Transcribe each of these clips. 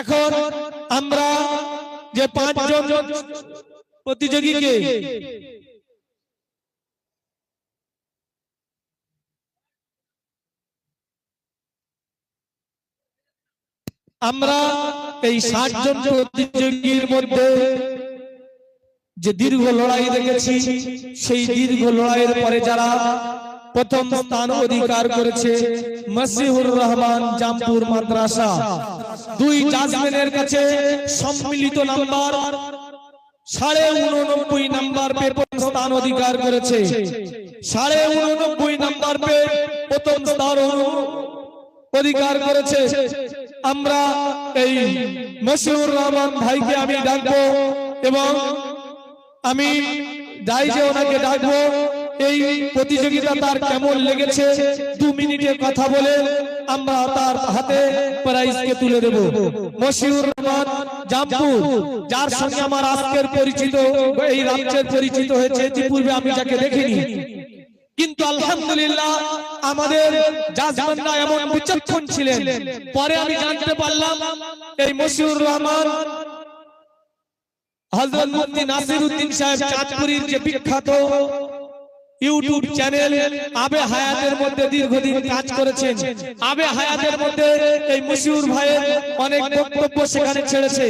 এখন আমরা যে পাঁচজন প্রতিযোগীকে আমরা এই ষাট জন প্রতিযোগীর মধ্যে যে দীর্ঘ লড়াই দেখেছি, সেই দীর্ঘ লড়াইয়ের পরে যারা প্রথম স্থান অধিকার করেছে মসিহুর রহমান জামপুর মাদ্রাসা। দুই জাজমেনের কাছে সম্মিলিত নাম্বার, সাড়ে উননব্বই নাম্বার পেয়ে প্রথম স্থান অধিকার করেছে। সাড়ে উননব্বই নাম্বার পেয়ে প্রথম স্থান অধিকার করেছে। আমরা এই মশিউর রহমান ভাইকে আমি ডাকবো এবং আমি যাই যে ওনাকে ডাকবো এই প্রতিযোগিতা তার কেমন লেগেছে? দু মিনিটের কথা বলে আমরা তার হাতে প্রাইজকে তুলে দেব। মশিউর রহমান, জামপুর, যার সঙ্গে আমার আজকের পরিচিত, এই রাজ্যের পরিচিত হয়েছে, ইতিপূর্বে আমি যাকে দেখিনি। কিন্তু আলহামদুলিল্লাহ, আমাদের জাজমানরা এমন বিচক্ষণ ছিলেন। পরে আমি জানতে পারলাম, এই মশিউর রহমান হযরত মুফতি নাসির উদ্দিন সাহেব চাঁদপুরীর যে বিখ্যাত ইউটিউব চ্যানেল আবে হায়াতের মধ্যে দীর্ঘদিন কাজ করেছেন। আবে হায়াতের মধ্যে এই মুশিউর ভাইয়ের অনেক বক্তব্য সেখানে ছেড়েছে।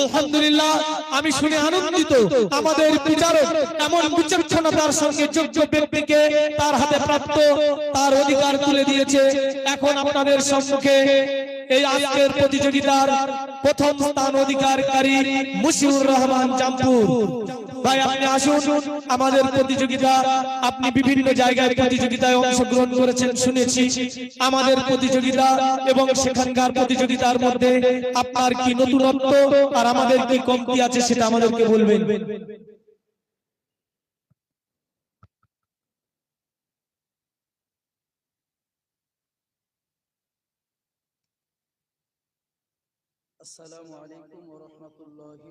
আলহামদুলিল্লাহ, আমি শুনে আনন্দিত। আমাদের বিচারক এমন বিচক্ষণতার সঙ্গে যোগ্য ব্যক্তিকে তার হাতে প্রাপ্ত, তার অধিকার তুলে দিয়েছে। এখন আপনাদের সম্মুখে এই আজকের প্রতিযোগিতার প্রথম স্থান অধিকারকারী মুশিউর রহমান জামপুর। ভাই, আপনি আসুন। আমাদের প্রতিযোগিতা, আপনি বিভিন্ন জায়গায় প্রতিযোগিতায় অংশগ্রহণ করেছেন, শুনেছি। আমাদের প্রতিযোগিতা এবং সেখানকার প্রতিযোগিতার মধ্যে আপনার কি নতুনত্ব আর আমাদের কি কমতি আছে সেটা আমাদেরকে বলবেন। আসসালামু আলাইকুম ওয়া রাহমাতুল্লাহি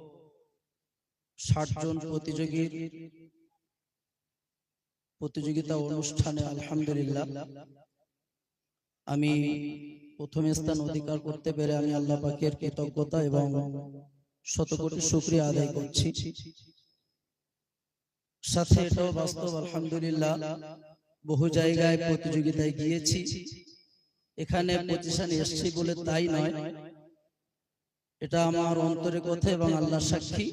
ষাট জন প্রতিযোগীর প্রতিযোগিতা অনুষ্ঠানে আলহামদুলিল্লাহ। আমি প্রথম স্থান অধিকার করতে পেরে আমি আল্লাহ পাকের কৃতজ্ঞতা এবং শতকোটি শুক্রিয়া আদায় করছি। সাথে এটাও বাস্তব আলহামদুলিল্লাহ বহু জায়গায় প্রতিযোগিতায় গিয়েছি। এখানে পজিশনে এসছি বলে তাই নয়। এটা আমার অন্তরে কথা এবং আল্লাহ সাক্ষী।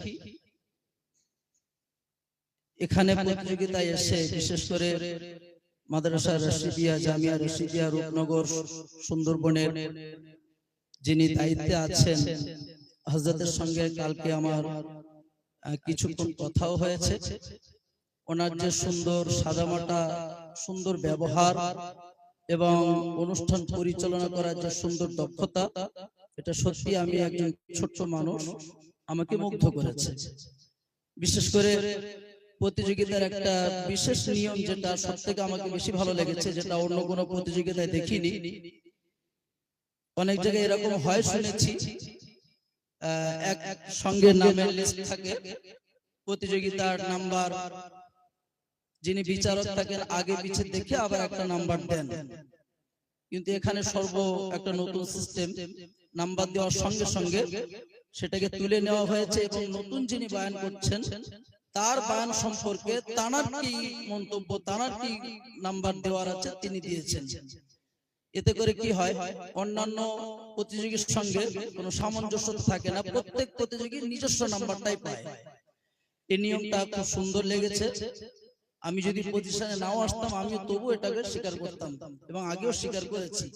এখানে প্রতিযোগিতায় এসে বিশেষ করে মাদ্রাসা রশিদিয়া জামিয়া রশিদিয়া রূপনগর সুন্দরবনের যিনি দায়িত্বে আছেন হজরতের সঙ্গে কালকে আমার কিছুক্ষণ কথাও হয়েছে। ওনার যে সুন্দর সাদামাটা সুন্দর ব্যবহার এবং অনুষ্ঠান পরিচালনা করার যে সুন্দর দক্ষতা এটা সত্যি আমি একজন ছোট্ট মানুষ আমাকে মুগ্ধ করেছে। বিশেষ করে প্রতিযোগিতার একটা বিশেষ নিয়ম যেটা সব থেকে আমাকে বেশি ভালো লেগেছে যেটা অন্য কোনো প্রতিযোগিতায় দেখিনি। অনেক জায়গায় এরকম হয় শুনেছি। এক সঙ্গে নামের লিস্ট থাকে। প্রতিযোগিতার নাম্বার। যিনি বিচারক থাকেন আগে পিছে দেখে আবার একটা নাম্বার দেন। কিন্তু এখানে সর্ব একটা নতুন সিস্টেম নাম্বার দেওয়ার সঙ্গে সঙ্গে সেটাকে তুলে নেওয়া হয়েছে এবং নতুন যিনি বায়ান করছেন তার বায়ান সম্পর্কে তানার কি মন্তব্য তানার কি নাম্বার দেওয়ার আছে তিনি দিয়েছেন। এতে করে কি হয়? অন্যান্য প্রতিযোগীর সঙ্গে কোনো সামঞ্জস্য থাকে না। প্রত্যেক প্রতিযোগীর নিজস্ব নাম্বারটাই পায়। এই নিয়মটা খুব সুন্দর লেগেছে। আমি যদি পজিশনে নাও আসতাম আমি তবু এটাকে স্বীকার করতাম এবং আগেও স্বীকার করেছি।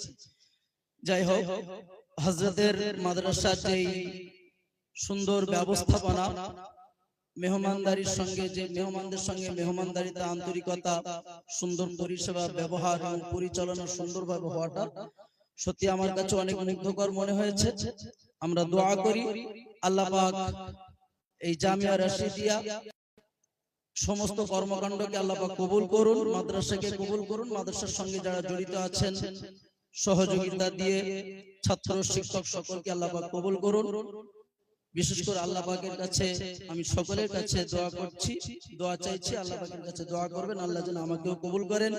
যাই হোক হজরতের মাদ্রাসার যেই সুন্দর ব্যবস্থাপনা মেহমানদারির সঙ্গে যে মেহমানদের সঙ্গে মেহমানদারিতে আন্তরিকতা সুন্দর পরিষেবা ব্যবহার এবং পরিচালনা সুন্দরভাবে হওয়াটা সত্যি আমার কাছে অনেক মুগ্ধকর মনে হয়েছে। আমরা দোয়া করি আল্লাহ পাক এই জামিয়া রাশিদিয়া সমস্ত কর্মকাণ্ডকে আল্লাহ পাক কবুল করুন মাদ্রাসাকে কবুল করুন মাদ্রাসার সঙ্গে যারা জড়িত আছেন সহযোগিতা দিয়ে ছাত্র শিক্ষক সকলকে আল্লাহ পাক কবুল করুন। বিশেষ করে আল্লাহ পাকের কাছে আমি সকলের কাছে দোয়া করছি দোয়া চাইছি আল্লাহ পাকের কাছে দোয়া করবেন আল্লাহ যেন আমাকেও কবুল করেন।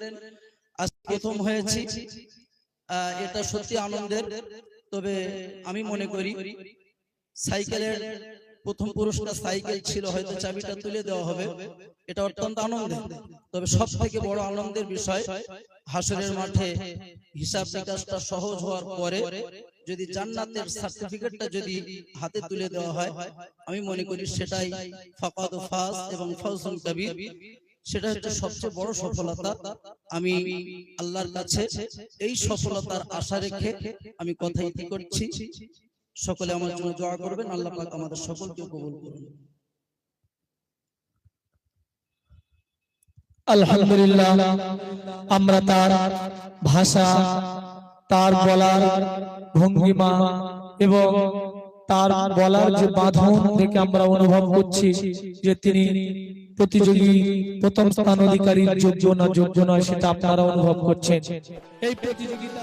আজ প্রথম হয়েছি এটা সত্যি আনন্দের তবে আমি মনে করি সাইকেলের প্রথম পুরস্কার সাইকেল ছিল হয়তো চাবিটা তুলে দেওয়া হবে। এটা অত্যন্ত আনন্দের। তবে সব থেকে বড় আনন্দের বিষয় হাসরের মাঠে হিসাব নিকাশটা সহজ হওয়ার পরে যদি জান্নাতের সার্টিফিকেটটা যদি হাতে তুলে দেওয়া হয় আমি মনে করি সেটাই ফাকাদ ফাস এবং ফাউজুল কবির সেটা হচ্ছে সবচেয়ে বড় সফলতা। আমি আল্লাহর কাছে এই সফলতার আশা রেখে আমি কথা ইতি করছি। সকলে আমার জন্য দোয়া করবেন। আল্লাহ পাক আমাদের সকলকে কবুল করুন। আলহামদুলিল্লাহ আমরা তার ভাষা তার বলার ভঙ্গিমা এবং তার বলার যে বাঁধন দেখে আমরা অনুভব করছি যে তিনি প্রতিযোগী প্রথম স্থান অধিকারীর যোগ্য না যোগ্য নয়, সেটা আপনারা অনুভব করছেন। এই প্রতিযোগিতা